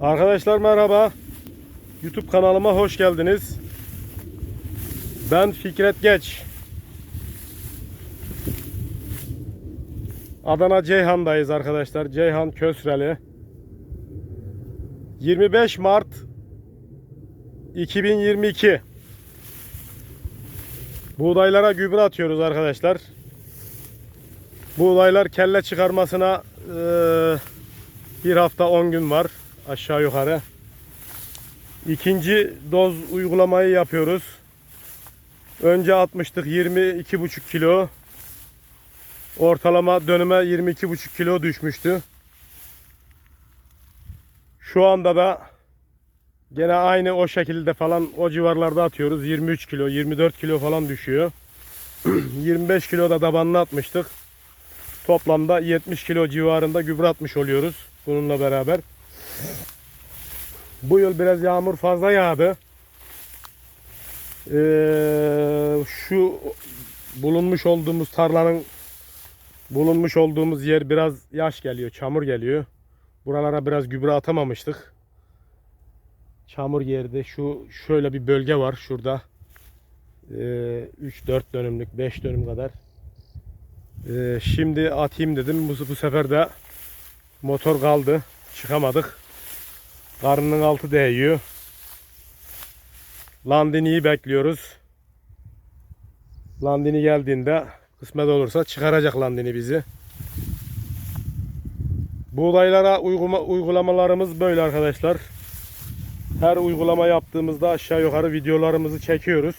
Arkadaşlar merhaba. YouTube kanalıma hoş geldiniz. Ben Fikret Geç. Adana Ceyhan'dayız arkadaşlar. Ceyhan Kösreli. 25 Mart 2022. Buğdaylara gübre atıyoruz arkadaşlar. Buğdaylar kelle çıkarmasına eee, bir hafta 10 gün var aşağı yukarı. İkinci doz uygulamayı yapıyoruz. Önce atmıştık 22,5 kilo. Ortalama dönüme 22,5 kilo düşmüştü. Şu anda da gene aynı o şekilde falan o civarlarda atıyoruz. 23 kilo, 24 kilo falan düşüyor. 25 kilo da tabanına atmıştık. Toplamda 70 kilo civarında gübre atmış oluyoruz bununla beraber. Bu yıl biraz yağmur fazla yağdı. Ee, şu bulunmuş olduğumuz tarlanın bulunmuş olduğumuz yer biraz yaş geliyor, çamur geliyor. Buralara biraz gübre atamamıştık. Çamur yerde şu şöyle bir bölge var şurada. Ee, 3-4 dönümlük, 5 dönüm kadar. Ee, şimdi atayım dedim. Bu, bu sefer de motor kaldı. Çıkamadık. Karnının altı değiyor. Landini'yi bekliyoruz. Landini geldiğinde kısmet olursa çıkaracak Landini bizi. Buğdaylara uygulama, uygulamalarımız böyle arkadaşlar. Her uygulama yaptığımızda aşağı yukarı videolarımızı çekiyoruz.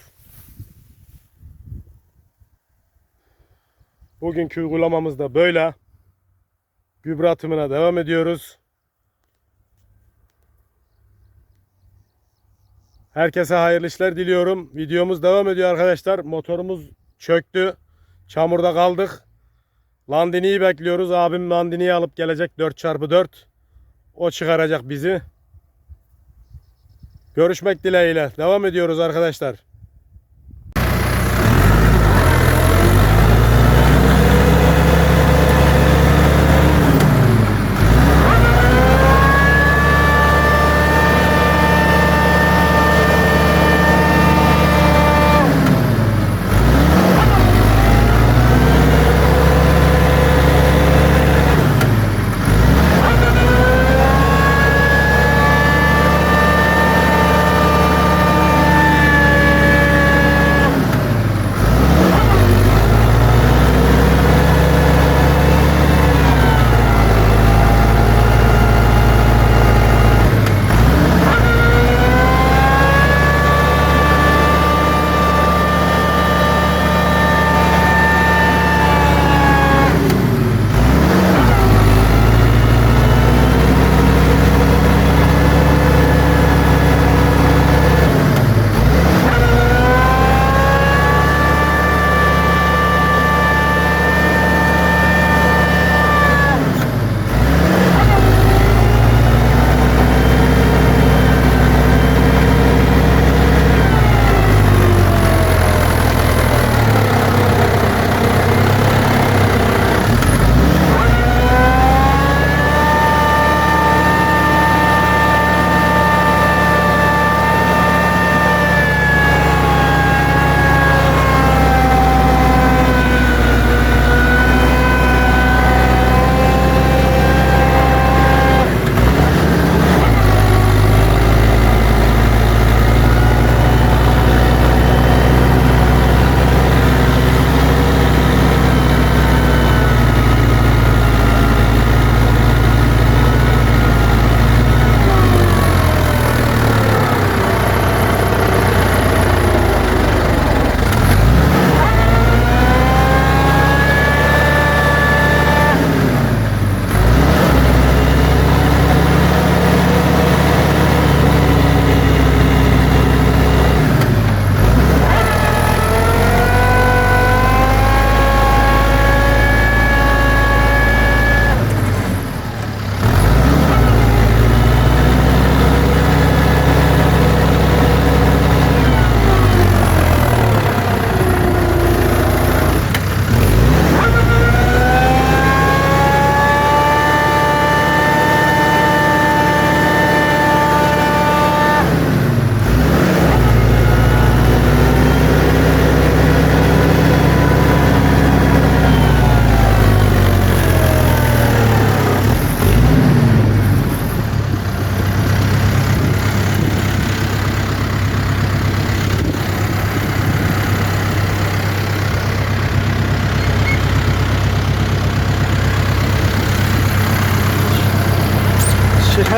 Bugünkü uygulamamız da böyle. Gübre atımına devam ediyoruz. Herkese hayırlı işler diliyorum. Videomuz devam ediyor arkadaşlar. Motorumuz çöktü. Çamurda kaldık. Landini'yi bekliyoruz. Abim Landini'yi alıp gelecek 4x4. O çıkaracak bizi. Görüşmek dileğiyle. Devam ediyoruz arkadaşlar.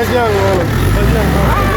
Vai de Angola. De Angola.